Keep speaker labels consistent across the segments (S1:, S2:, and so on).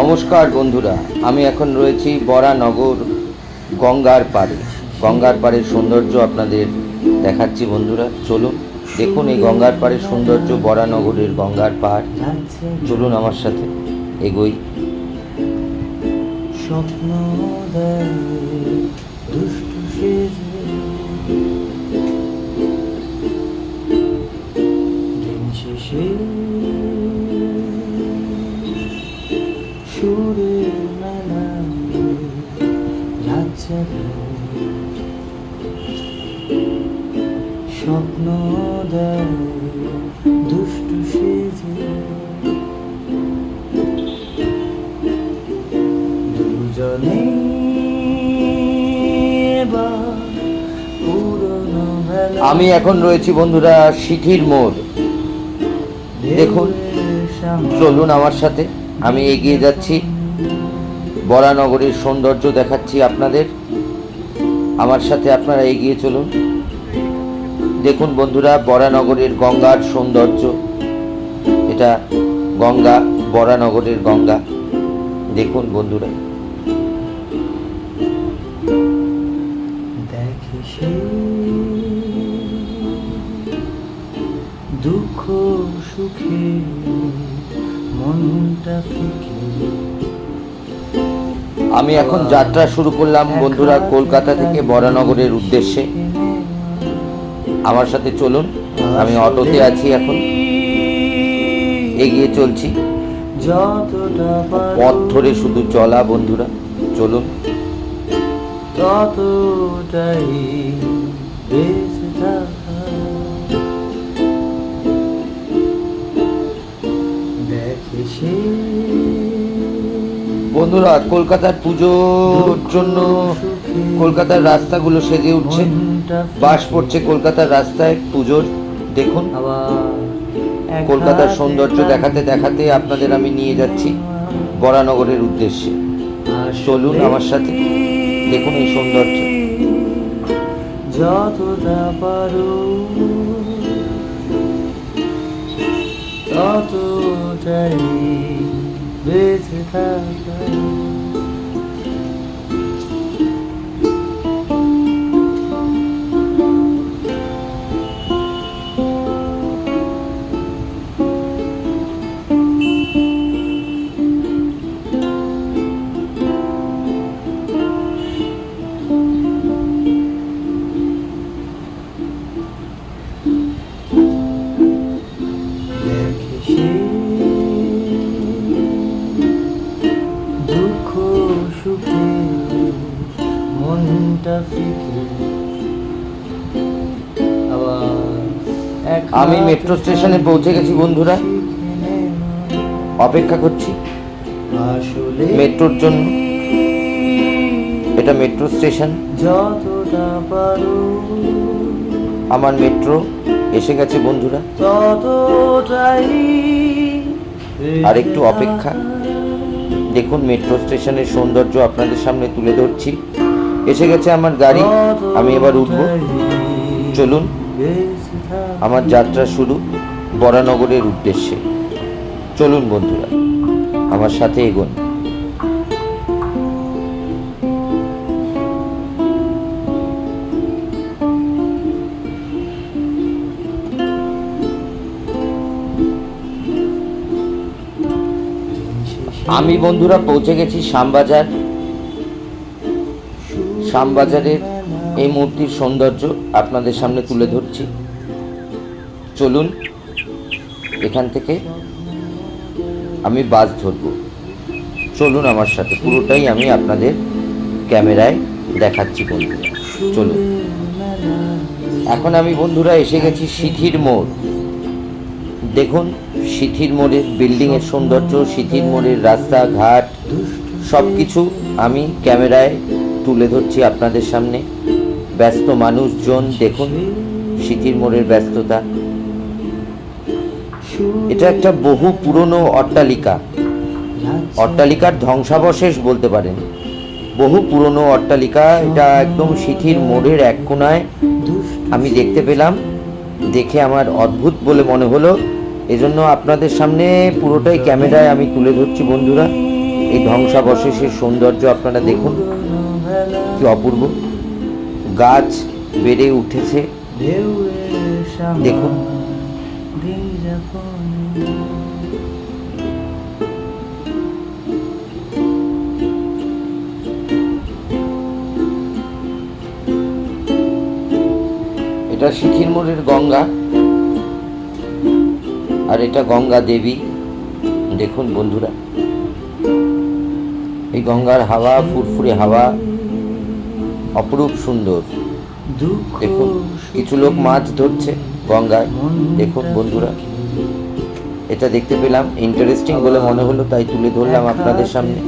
S1: নমস্কার বন্ধুরা, আমি এখন রয়েছি বরানগর গঙ্গার পাড়ে। গঙ্গার পাড়ের সৌন্দর্য আপনাদের দেখাচ্ছি বন্ধুরা, চলুন দেখুন এই গঙ্গার পাড়ের সৌন্দর্য বরানগরের গঙ্গার পাড়। চলুন আমার সাথে এগোই।
S2: স্বপ্ন স্বপ্ন দেয় দুষ্টু সেজে দুজনে
S1: আমি এখন রয়েছি বন্ধুরা সিঠির মোড়। দেখুন, চলুন আমার সাথে। আমি এগিয়ে যাচ্ছি। বরানগরের সৌন্দর্য দেখাচ্ছি আপনাদের। আমার সাথে আপনারা এগিয়ে চলুন। দেখুন বন্ধুরা বরানগরের গঙ্গার সৌন্দর্য। এটা গঙ্গা বরানগরের গঙ্গা। দেখুন বন্ধুরা।
S2: দুঃখ সুখে মনটা ফিকে।
S1: আমি এখন যাত্রা শুরু করলাম বন্ধুরা কলকাতা থেকে বরানগরের উদ্দেশ্যে। আমার সাথে চলুন, আমি অটোতে আছি এখন। এগিয়ে চলছি। পথ ধরে শুধু চলা বন্ধুরা, চলুন। বন্ধুরা, কলকাতার পুজোর জন্য কলকাতার রাস্তাগুলো সেজে উঠছে। বাস পড়ছে কলকাতার রাস্তায়, পুজোর, দেখুন। কলকাতার সৌন্দর্য দেখাতে দেখাতে আপনাদের আমি নিয়ে যাচ্ছি বরানগরের উদ্দেশ্যে। চলুন আমার সাথে, দেখুন এই সৌন্দর্য।
S2: যতটা পারো, ততটাই বেঁচে থাকা।
S1: আমি মেট্রো স্টেশনে পৌঁছে গেছি বন্ধুরা। অপেক্ষা করছি। মেট্রোর জন্য। এটা মেট্রো স্টেশন। আমার মেট্রো এসে গেছে বন্ধুরা। আর একটু অপেক্ষা। দেখুন মেট্রো স্টেশনের সৌন্দর্য আপনাদের সামনে তুলে ধরছি। এসে গেছে আমার গাড়ি, আমি এবার উঠব। চলুন, আমার যাত্রা শুরু বরানগরের উদ্দেশ্যে। চলুন বন্ধুরা, আমার সাথে এগোন। আমি বন্ধুরা পৌঁছে গেছি শ্যামবাজার শ্যামবাজারের এই মূর্তির সৌন্দর্য আপনাদের সামনে তুলে ধরছি। চলুন, এখান থেকে আমি বাস ধরব। চলুন আমার সাথে, পুরোটাই আমি আপনাদের ক্যামেরায় দেখাচ্ছি বন্ধুরা। চলুন। এখন আমি বন্ধুরা এসে গেছি সিথির মোড়। দেখুন, সিথির মোড়ের বিল্ডিংয়ের সৌন্দর্য, সিথির মোড়ের রাস্তাঘাট সব কিছু আমি ক্যামেরায় তুলে ধরছি আপনাদের সামনে। ব্যস্ত মানুষজন, দেখুন সিথির মোড়ের ব্যস্ততা। এটা একটা বহু পুরনো অট্টালিকা। অট্টালিকার ধ্বংসাবশেষ বলতে পারেন। বহু পুরনো অট্টালিকা, এটা একদম সিথির মোড়ের এক কোনায়। আমি দেখতে পেলাম, দেখে আমার অদ্ভুত বলে মনে হলো। এজন্য আপনাদের সামনে পুরোটাই ক্যামেরায় আমি তুলে ধরছি, বন্ধুরা। এই ধ্বংসাবশেষের সৌন্দর্য আপনারা দেখুন। কি অপূর্ব? গাছ বেড়ে উঠেছে। দেখুন। এটা শিখির মোড়ের গঙ্গা। আর এটা গঙ্গা দেবী। দেখুন বন্ধুরা। এই গঙ্গার হাওয়া, ফুরফুরে হাওয়া। অপরূপ সুন্দর। দেখুন কিছু লোক মাছ ধরছে গঙ্গায়। দেখুন বন্ধুরা। এটা দেখতে পেলাম ইন্টারেস্টিং বলে মনে হলো তাই তুলে ধরলাম আপনাদের সামনে।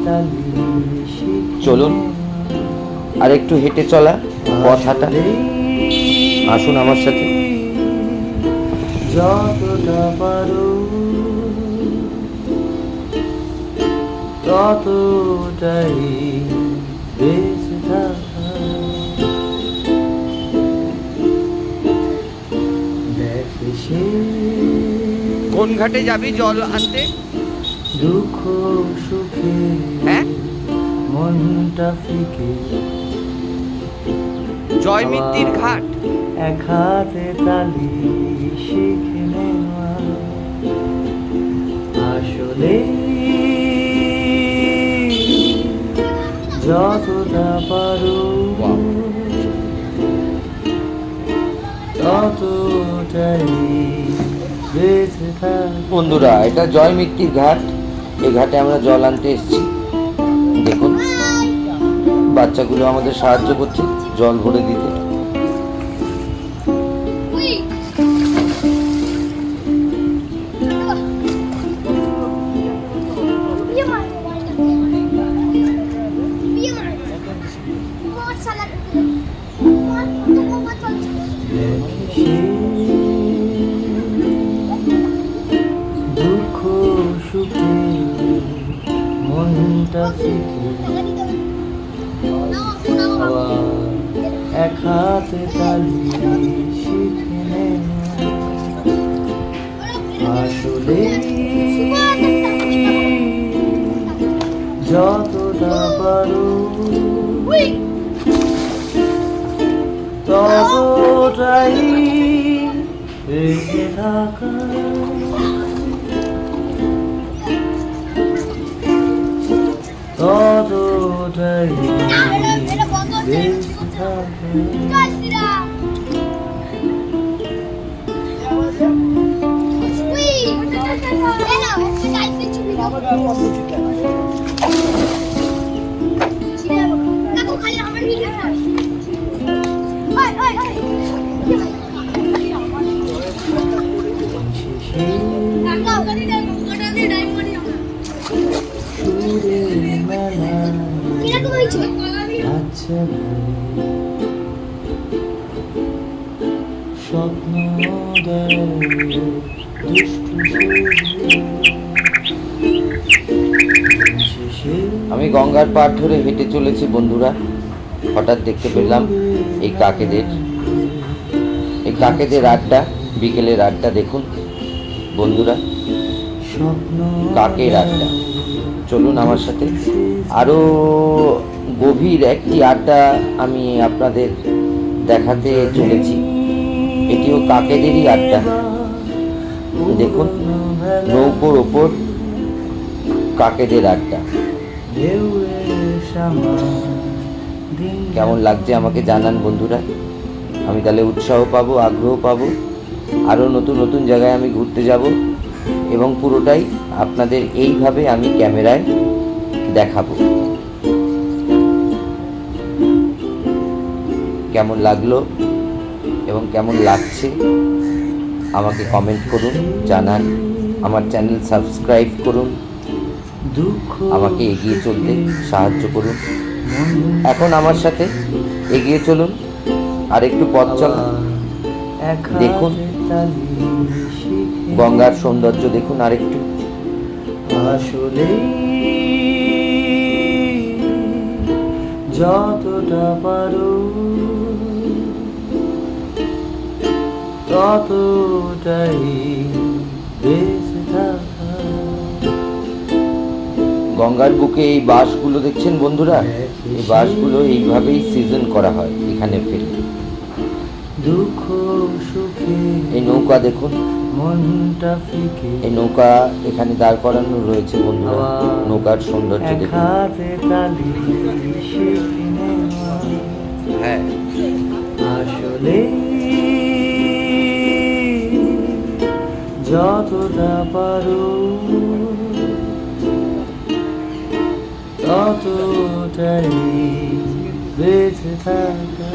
S1: চলুন আর একটু হেঁটে চলা পথ হাঁটা আসুন আমার সাথে।
S2: যতটা পারো ততটাই
S1: কোন ঘাটে যাবি জল আনতে
S2: দুঃখ সুখে
S1: হ্যাঁ?
S2: মনটা ফিকে
S1: জয়মিত্তির ঘাট
S2: এক হাতে তালি শিখে নেওয়া আসলে যতটা পারো. ততটাই
S1: বন্ধুরা, এটা জয় মিত্তির ঘাট। এই ঘাটে আমরা জল আনতে এসেছি। দেখুন, বাচ্চাগুলো আমাদের সাহায্য করছে জল ভরে দিতে।
S2: হাতে তালি শিখে নেওয়া আসলে যতটা পারো ততটাই রেখে থাকা ততটাই বেঁচে থাকা আচ্ছা স্বপ্ন দেয়
S1: আমি গঙ্গার পাড় ধরে হেঁটে চলেছি বন্ধুরা। হঠাৎ দেখতে পেলাম এই কাকেদের। এই কাকেদের আড্ডা বিকেলের আড্ডা দেখুন। বন্ধুরা
S2: স্বপ্ন
S1: কাকের আড্ডা। চলুন আমার সাথে। আরও গভীর একটি আড্ডা আমি আপনাদের দেখাতে চলেছি। এটিও কাকেদেরই আড্ডা। দেখুন, নৌকোর ওপর কাকেদের আড্ডা। কেমন লাগছে আমাকে জানান বন্ধুরা? আমি তাহলে উৎসাহ পাবো, আগ্রহ পাবো। আরও নতুন নতুন জায়গায় আমি ঘুরতে যাব এবং পুরোটাই আপনাদের এইভাবে আমি ক্যামেরায় দেখাবো। কেমন লাগল এবং কেমন লাগছে আমাকে কমেন্ট করুন জানান আমার চ্যানেল সাবস্ক্রাইব করুন আমাকে এগিয়ে চলতে সাহায্য করুন। এখন আমার সাথে এগিয়ে চলুন আর একটু পথ চলা। দেখুন। গঙ্গার সৌন্দর্য দেখুন আরেকটু।
S2: আসলে যতটা পারো ততটাই বেঁচে থাকা।
S1: গঙ্গার বুকে এই বাঁশগুলো দেখছেন বন্ধুরা? এই বাঁশগুলো এইভাবেই সিজন করা হয় এখানে ফেলে।
S2: দুঃখ সুখে
S1: এই নৌকা দেখুন এই নৌকা এখানে দাঁড় করানো রয়েছে বন্ধুরা। নৌকার সৌন্দর্য দেখুন। হ্যাঁ।
S2: আসলে যতটা পারো ততটাই বেঁচে থাকা।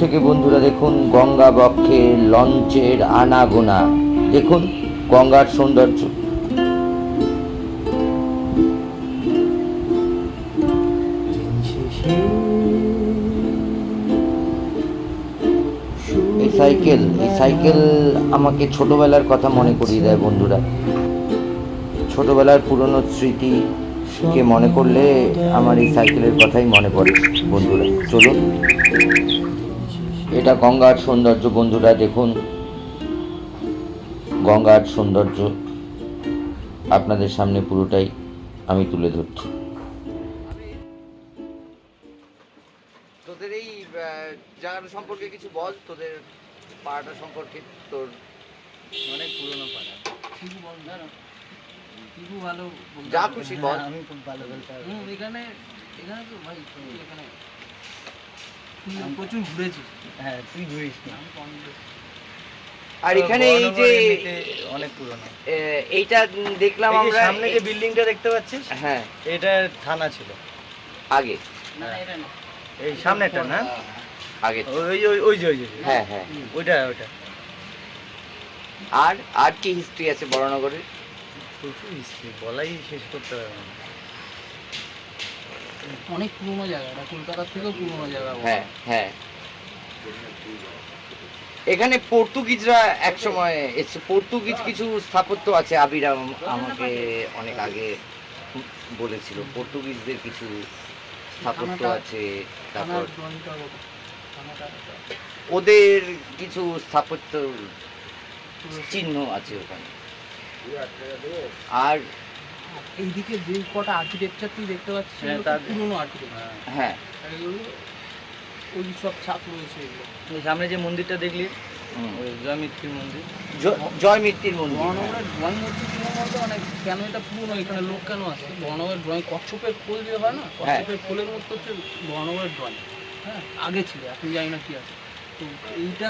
S2: থেকে
S1: বন্ধুরা দেখুন, গঙ্গা বক্ষে লঞ্চের আনাগোনা। দেখুন, গঙ্গার সৌন্দর্য। এই সাইকেল এই সাইকেল আমাকে ছোটবেলার কথা মনে করিয়ে দেয় বন্ধুরা। ছোটবেলার পুরনো স্মৃতি কে মনে করলে আমার এই সাইকেলের কথাই মনে পড়ে বন্ধুরা। চলুন। এটা গঙ্গার সৌন্দর্য বন্ধুরা দেখুন। গঙ্গার সৌন্দর্য আপনাদের সামনে পুরোটাই আমি তুলে ধরছি। তোদের এই জায়গাটা সম্পর্কে কিছু বল তোদের পাড়াটা সম্পর্কে তোর
S2: অনেক পুরনো পাড়া।
S3: টিপু বল না না। ভালো
S1: যা খুশি বল।
S2: আমি খুব ভালো বলতে
S3: এখানে এখানে তো ভাই এখানে। প্রচুর ঘুরেছিস
S2: হ্যাঁ তুই ঘুরিস
S3: ঘুরেছি।
S1: আর এখানে এই যে
S2: অনেক পুরনো।
S1: এইটা দেখলাম আমরা
S2: সামনে যে বিল্ডিংটা দেখতে পাচ্ছিস
S1: হ্যাঁ।
S2: এটা থানা ছিল।
S1: আগে।
S3: না এটা না।
S2: এই সামনেটা না?
S1: আগে।
S2: ওই ওই ওই যে ওই যে।
S1: হ্যাঁ হ্যাঁ।
S2: ওইটা ওইটা।
S1: আর আর কি হিস্ট্রি আছে বড়নগরের?
S2: প্রচুর হিস্ট্রি বলাই শেষ করতে পারবে না।
S3: অনেক পুরোনো জায়গা কলকাতার থেকেও পুরোনো জায়গা
S1: হ্যাঁ হ্যাঁ। এখানে পর্তুগিজরা এক সময় এসছে পর্তুগিজ কিছু স্থাপত্য আছে আবিরাম আমাকে অনেক আগে বলেছিল। পর্তুগিজদের কিছু স্থাপত্য আছে তারপর ওদের কিছু স্থাপত্য চিহ্ন আছে ওখানে। আর
S3: এইদিকে যে কটা আর্কিটেকচার তুই দেখতে পাচ্ছিস
S2: হ্যাঁ,
S3: পুরোনো আর্কিটেকচার
S1: হ্যাঁ।
S3: ওই সব ছাপ রয়েছে এগুলো।
S2: এই সামনে যে মন্দিরটা দেখলি। জয়মিত্রীর মন্দির।
S3: ড্রয়িং হচ্ছে কি বলতো মানে কেন এটা পুরনো? এখানে লোক কেন আসছে ড্রয়িং কচ্ছপের খোল দিয়ে হয় না? কচ্ছপের খোলের মতো হচ্ছে বর্ণমের ড্রয়িং। হ্যাঁ আগে ছিল এখন জানি না কি আছে। তো এইটা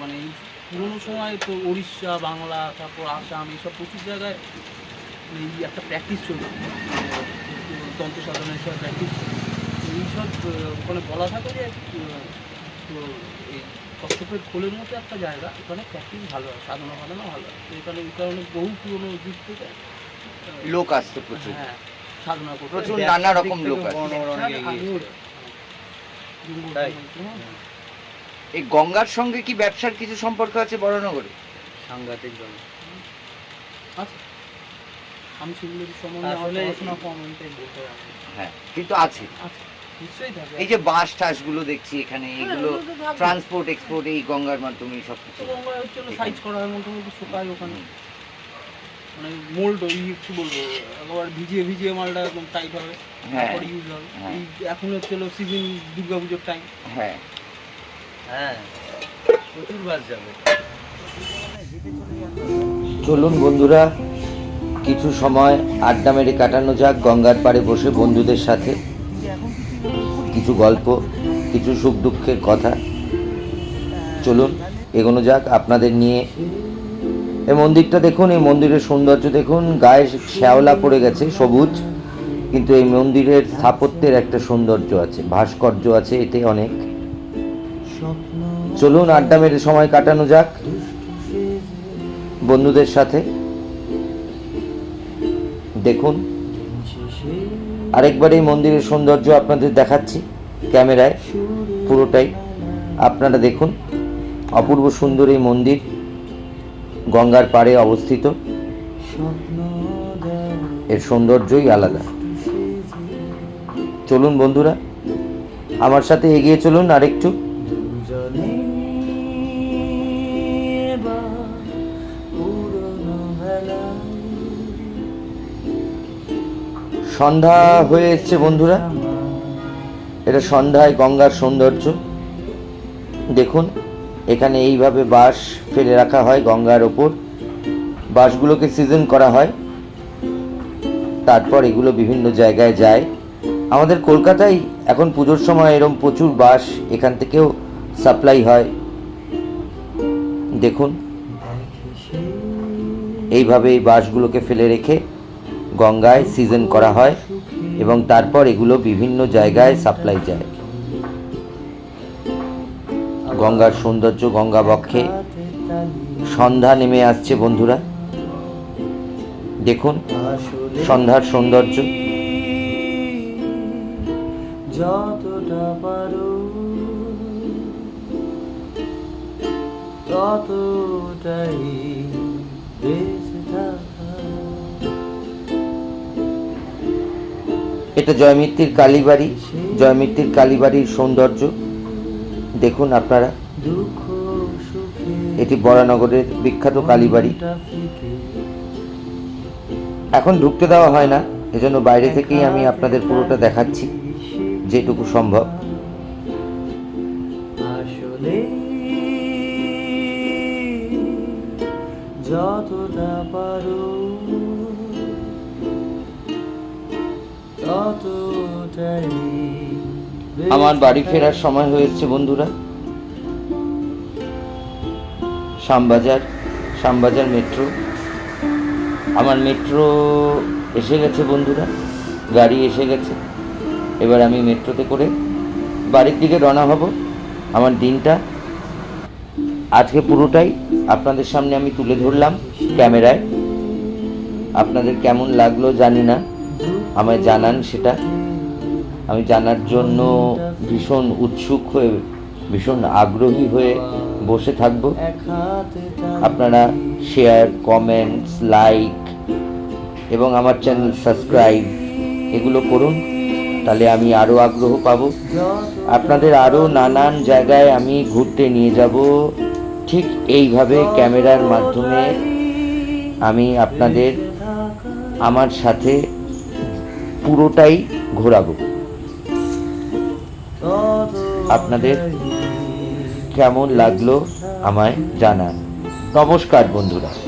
S3: মানে এই পুরোনো সময় তো উড়িষ্যা বাংলা তারপর আসাম এইসব প্রচুর জায়গায় এই একটা প্র্যাকটিস চলছে। তন্ত্র সাধনের সব প্র্যাকটিস চলছে। তো এইসব ওখানে বলা থাকে যে তো এই কচ্ছপের খোলের মতো একটা জায়গা। এখানে প্র্যাকটিস ভালো হয় সাধনা সাধনা ভালো হয়। তো এখানে এই কারণে বহু পুরোনো দিক থেকে
S1: লোক আসতো প্রচুর।
S3: হ্যাঁ সাধনা করতে।
S1: প্রচুর নানা রকম লোক এই গঙ্গার সঙ্গে কি ব্যবসার কিছু সম্পর্ক আছে বড়নগরে?
S2: সাংঘাতিক
S3: আচ্ছা আমি সেগুলো সম্বন্ধে আমার
S2: আসলে-
S3: পড়াশোনা কম আমি তাই বলতে পারব
S1: হ্যাঁ কিন্তু আছে।
S3: আচ্ছা
S1: এই যে বাস টাসগুলো দেখছি এখানে এগুলো
S3: থাকবে।
S1: ট্রান্সপোর্ট এক্সপোর্ট এই গঙ্গার মাধ্যমে সব কিছু।
S3: হচ্ছে সাইজ করা হয় মোটামুটি শুকায় ওখানে। মানে মোল্ড ওই কি বলব একবার ভিজিয়ে ভিজিয়ে মালটা একদম টাইট হবে
S1: হ্যাঁ,
S3: তারপরে ইউজ হবে।
S1: হ্যাঁ।
S3: এই এখন হচ্ছে সিজন দুর্গা পুজোর টাইম
S1: হ্যাঁ।
S2: হ্যাঁ প্রচুর বাস যাবে।
S1: চলুন বন্ধুরা কিছু সময় আড্ডা মেরে কাটানো যাক, গঙ্গার পাড়ে বসে বন্ধুদের সাথে। কিছু গল্প, কিছু সুখ দুঃখের কথা। চলুন, এগোনো যাক আপনাদের নিয়ে। এই মন্দিরটা দেখুন, এই মন্দিরের সৌন্দর্য দেখুন। গায়ে শ্যাওলা পড়ে গেছে, সবুজ। কিন্তু এই মন্দিরের স্থাপত্যের একটা সৌন্দর্য আছে, ভাস্কর্য আছে এতে অনেক। চলুন, আড্ডা মেরে সময় কাটানো যাক বন্ধুদের সাথে। দেখুন। আরেকবার এই মন্দিরের সৌন্দর্য আপনাদের দেখাচ্ছি ক্যামেরায়, পুরোটাই। আপনারা দেখুন, অপূর্ব সুন্দর এই মন্দির গঙ্গার পাড়ে অবস্থিত। এর সৌন্দর্যই আলাদা। চলুন বন্ধুরা, আমার সাথে এগিয়ে চলুন আরেকটু। সন্ধ্যা হয়ে এসছে, বন্ধুরা। এটা সন্ধ্যায় গঙ্গার সৌন্দর্য। দেখুন, এখানে এইভাবে বাঁশ ফেলে রাখা হয় গঙ্গার ওপর। বাঁশগুলোকে সিজন করা হয়। তারপর এগুলো বিভিন্ন জায়গায় যায়। আমাদের কলকাতায় এখন পুজোর সময় এরম প্রচুর বাঁশ এখান থেকেও সাপ্লাই হয়। দেখুন, এইভাবে এই বাঁশগুলোকে ফেলে রেখে গঙ্গায় সিজন করা হয় এবং তারপর এগুলো বিভিন্ন জায়গায় সাপ্লাই যায়। গঙ্গার সৌন্দর্য, গঙ্গা বক্ষে সন্ধ্যা নেমে আসছে বন্ধুরা। দেখুন, সন্ধ্যার সৌন্দর্য।
S4: যতটা পারো, ততটাই
S1: এটা জয়মিত্তির কালীবাড়ি, জয়মিত্তির কালীবাড়ির সৌন্দর্য। দেখুন আপনারা। এটি বরানগরের বিখ্যাত কালীবাড়ি। এখন ঢুকতে দেওয়া হয় না, এজন্য বাইরে থেকেই আমি আপনাদের পুরোটা দেখাচ্ছি, যেটুকু সম্ভব। আমার বাড়ি ফেরার সময় হয়েছে, বন্ধুরা। শ্যামবাজার শ্যামবাজার মেট্রো আমার মেট্রো এসে গেছে, বন্ধুরা। গাড়ি এসে গেছে। এবার আমি মেট্রোতে করে বাড়ির দিকে রওনা হব। আমার দিনটা আজকে পুরোটাই আপনাদের সামনে আমি তুলে ধরলাম ক্যামেরায়। আপনাদের কেমন লাগল জানি না। আমায় জানান সেটা। আমি জানার জন্য ভীষণ উৎসুক হয়ে, ভীষণ আগ্রহী হয়ে বসে থাকব। আপনারা শেয়ার কমেন্টস লাইক এবং আমার চ্যানেল সাবস্ক্রাইব এগুলো করুন, তাহলে আমি আরও আগ্রহ পাবো। আপনাদের আরও নানান জায়গায় আমি ঘুরতে নিয়ে যাব। ঠিক এইভাবে ক্যামেরার মাধ্যমে আমি আপনাদের, আমার সাথে পুরোটাই ঘোরাবো। আপনাদের কেমন লাগল আমায় জানান। নমস্কার বন্ধুরা।